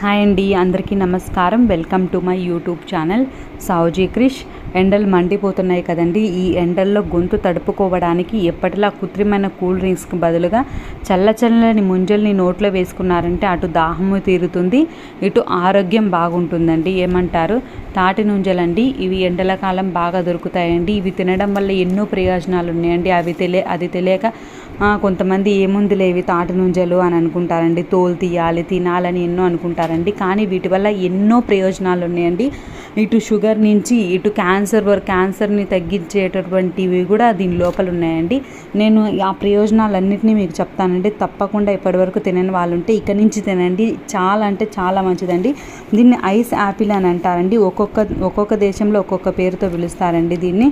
Hi అండి అందరికీ నమస్కారం. Welcome to my YouTube channel Sauji Krish. ఎండలు మండిపోతున్నాయి కదండి. ఈ ఎండల్లో గొంతు తడుపుకోవడానికి ఎప్పటిలా కృత్రిమైన కూల్ డ్రింక్స్కి బదులుగా చల్ల చల్లని ముంజల్ని నోట్లో వేసుకున్నారంటే అటు దాహము తీరుతుంది ఇటు ఆరోగ్యం బాగుంటుందండి. ఏమంటారు? తాటి నుంజలండి. ఇవి ఎండల కాలం బాగా దొరుకుతాయండి. ఇవి తినడం వల్ల ఎన్నో ప్రయోజనాలు ఉన్నాయండి అవి తెలియ అది తెలియక కొంతమంది ఏముందిలే ఇవి తాటి నుంజలు అని అనుకుంటారండి. తోలు తీయాలి తినాలని ఎన్నో అనుకుంటారండి. కానీ వీటి వల్ల ఎన్నో ప్రయోజనాలు ఉన్నాయండి. ఇటు షుగర్ నుంచి ఇటు క్యాన్సర్ వరకు క్యాన్సర్ని తగ్గించేటటువంటివి కూడా దీని లోపల ఉన్నాయండి. నేను ఆ ప్రయోజనాలన్నింటినీ మీకు చెప్తానండి. తప్పకుండా ఇప్పటివరకు తినని వాళ్ళు ఉంటే ఇక్కడి నుంచి తినండి. చాలా అంటే చాలా మంచిదండి. దీన్ని ఐస్ యాపిల్ అని అంటారండి. ఒక్కొక్క ఒక్కొక్క దేశంలో ఒక్కొక్క పేరుతో పిలుస్తారండి దీన్ని.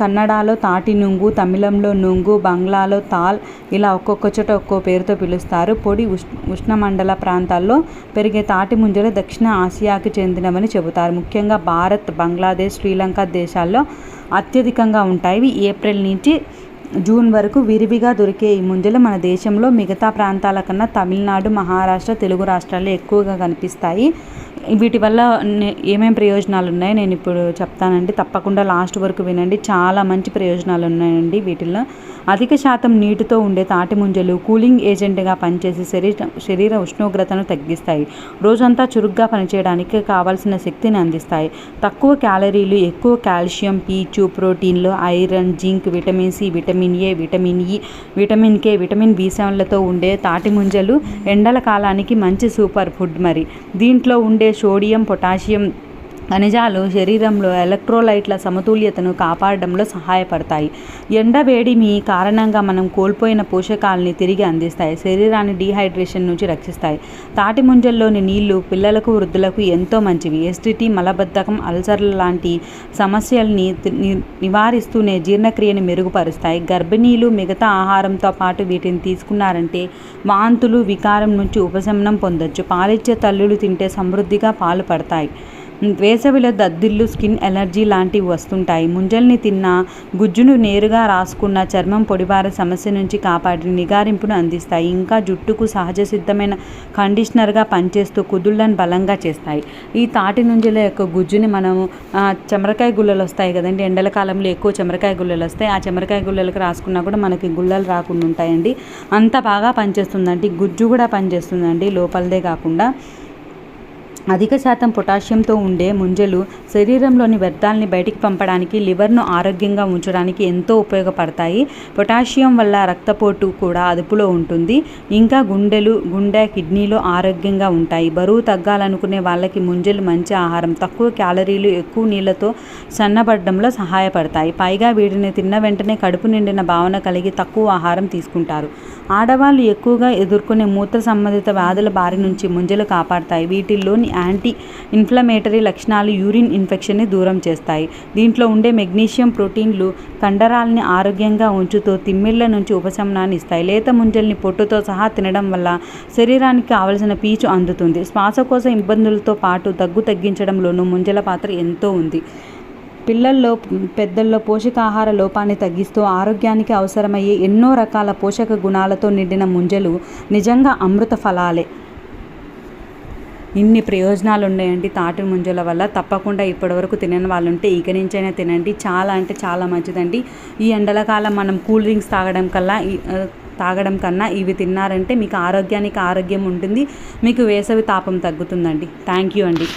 కన్నడలో తాటి నుంగు తమిళంలో నుంగు బంగ్లాలో తాల్ ఇలా ఒక్కొక్క చోట ఒక్కో పేరుతో పిలుస్తారు. పొడి ఉష్ణ ఉష్ణమండల ప్రాంతాల్లో పెరిగే తాటి ముంజలు దక్షిణ ఆసియాకి చెందినవని చెబుతారు. ముఖ్యంగా భారత్ బంగ్లాదేశ్ శ్రీలంక దేశాల్లో అత్యధికంగా ఉంటాయి. ఏప్రిల్ నుంచి జూన్ వరకు విరివిగా దొరికే ఈ ముంజలు మన దేశంలో మిగతా ప్రాంతాల కన్నా తమిళనాడు మహారాష్ట్ర తెలుగు రాష్ట్రాల్లో ఎక్కువగా కనిపిస్తాయి. వీటి వల్ల నే- ఏమేం ప్రయోజనాలు ఉన్నాయి నేను ఇప్పుడు చెప్తానండి. తప్పకుండా లాస్ట్ వరకు వినండి. చాలా మంచి ప్రయోజనాలు ఉన్నాయండి వీటిల్లో. అధిక శాతం నీటితో ఉండే తాటి ముంజలు కూలింగ్ ఏజెంట్గా పనిచేసి శరీర శరీర ఉష్ణోగ్రతను తగ్గిస్తాయి. రోజంతా చురుగ్గా పనిచేయడానికి కావాల్సిన శక్తిని అందిస్తాయి. తక్కువ క్యాలరీలు ఎక్కువ కాల్షియం పీచు ప్రోటీన్లు iron zinc vitamin C vitamin A vitamin E vitamin K vitamin B సెవెన్లతో ఉండే తాటి ముంజలు ఎండల కాలానికి మంచి సూపర్ ఫుడ్ మరి. దీంట్లో ఉండే సోడియం పొటాషియం ఖనిజాలు శరీరంలో ఎలక్ట్రోలైట్ల సమతుల్యతను కాపాడడంలో సహాయపడతాయి. ఎండ వేడిమి కారణంగా మనం కోల్పోయిన పోషకాలని తిరిగి అందిస్తాయి. శరీరాన్ని డీహైడ్రేషన్ నుంచి రక్షిస్తాయి. తాటి ముంజల్లోని నీళ్ళు పిల్లలకు వృద్ధులకు ఎంతో మంచివి. ఎస్టిటీ మలబద్ధకం అల్సర్ల లాంటి సమస్యల్ని నివారిస్తూనే జీర్ణక్రియని మెరుగుపరుస్తాయి. గర్భిణీలు మిగతా ఆహారంతో పాటు వీటిని తీసుకున్నారంటే వాంతులు వికారం నుంచి ఉపశమనం పొందొచ్చు. పాలిచ్చే తల్లులు తింటే సమృద్ధిగా పాలు పడతాయి వేసవిలో దద్దిళ్ళు స్కిన్ ఎలర్జీ లాంటివి వస్తుంటాయి. ముంజల్ని తిన్న గుజ్జును నేరుగా రాసుకున్న చర్మం పొడిబారే సమస్య నుంచి కాపాడి నిగారింపును అందిస్తాయి. ఇంకా జుట్టుకు సహజ సిద్ధమైన కండిషనర్గా పనిచేస్తూ కుదుళ్ళను బలంగా చేస్తాయి. ఈ తాటి నుంజల యొక్క గుజ్జుని మనము చెమరకాయ గుల్లలు వస్తాయి కదండి. ఎండల కాలంలో ఎక్కువ చెమరకాయ గుల్లలు వస్తాయి. ఆ చెమరకాయ గుల్లలకు రాసుకున్నా కూడా మనకి గుల్లలు రాకుండా ఉంటాయండి. అంత బాగా పనిచేస్తుందండి. గుజ్జు కూడా పనిచేస్తుందండి. లోపలదే కాకుండా అధిక శాతం పొటాషియంతో ఉండే ముంజలు శరీరంలోని వ్యర్థాలని బయటికి పంపడానికి లివర్ను ఆరోగ్యంగా ఉంచడానికి ఎంతో ఉపయోగపడతాయి. పొటాషియం వల్ల రక్తపోటు కూడా అదుపులో ఉంటుంది. ఇంకా గుండెలు గుండె కిడ్నీలు ఆరోగ్యంగా ఉంటాయి. బరువు తగ్గాలనుకునే వాళ్ళకి ముంజలు మంచి ఆహారం. తక్కువ క్యాలరీలు ఎక్కువ నీళ్ళతో సన్నబడడంలో సహాయపడతాయి. పైగా వీటిని తిన్న వెంటనే కడుపు నిండిన భావన కలిగి తక్కువ ఆహారం తీసుకుంటారు. ఆడవాళ్ళు ఎక్కువగా ఎదుర్కొనే మూత్ర సంబంధిత వ్యాధుల బారి నుంచి ముంజలు కాపాడతాయి. వీటిల్లోని యాంటీ ఇన్ఫ్లమేటరీ లక్షణాలు యూరిన్ ఇన్ఫెక్షన్ని దూరం చేస్తాయి. దీంట్లో ఉండే మెగ్నీషియం ప్రోటీన్లు కండరాలని ఆరోగ్యంగా ఉంచుతూ తిమ్మిళ్ళ నుంచి ఉపశమనాన్ని ఇస్తాయి. లేత ముంజల్ని పొట్టుతో సహా తినడం వల్ల శరీరానికి కావలసిన పీచు అందుతుంది. శ్వాసకోశ ఇబ్బందులతో పాటు దగ్గు తగ్గించడంలోనూ ముంజల పాత్ర ఎంతో ఉంది. పిల్లల్లో పెద్దల్లో పోషకాహార లోపాన్ని తగ్గిస్తూ ఆరోగ్యానికి అవసరమయ్యే ఎన్నో రకాల పోషక గుణాలతో నిండిన ముంజలు నిజంగా అమృత ఫలాలే. ఇన్ని ప్రయోజనాలు ఉన్నాయండి తాటి ముంజల వల్ల. తప్పకుండా ఇప్పటివరకు తినని వాళ్ళు ఉంటే ఇక నుంచైనా తినండి. చాలా అంటే చాలా మంచిదండి. ఈ ఎండల కాలం మనం కూల్ డ్రింక్స్ తాగడం కల్లా తాగడం కన్నా ఇవి తిన్నారంటే మీకు ఆరోగ్యానికి ఆరోగ్యం ఉంటుంది. మీకు వేసవి తాపం తగ్గుతుందండి. థ్యాంక్ యూ అండి.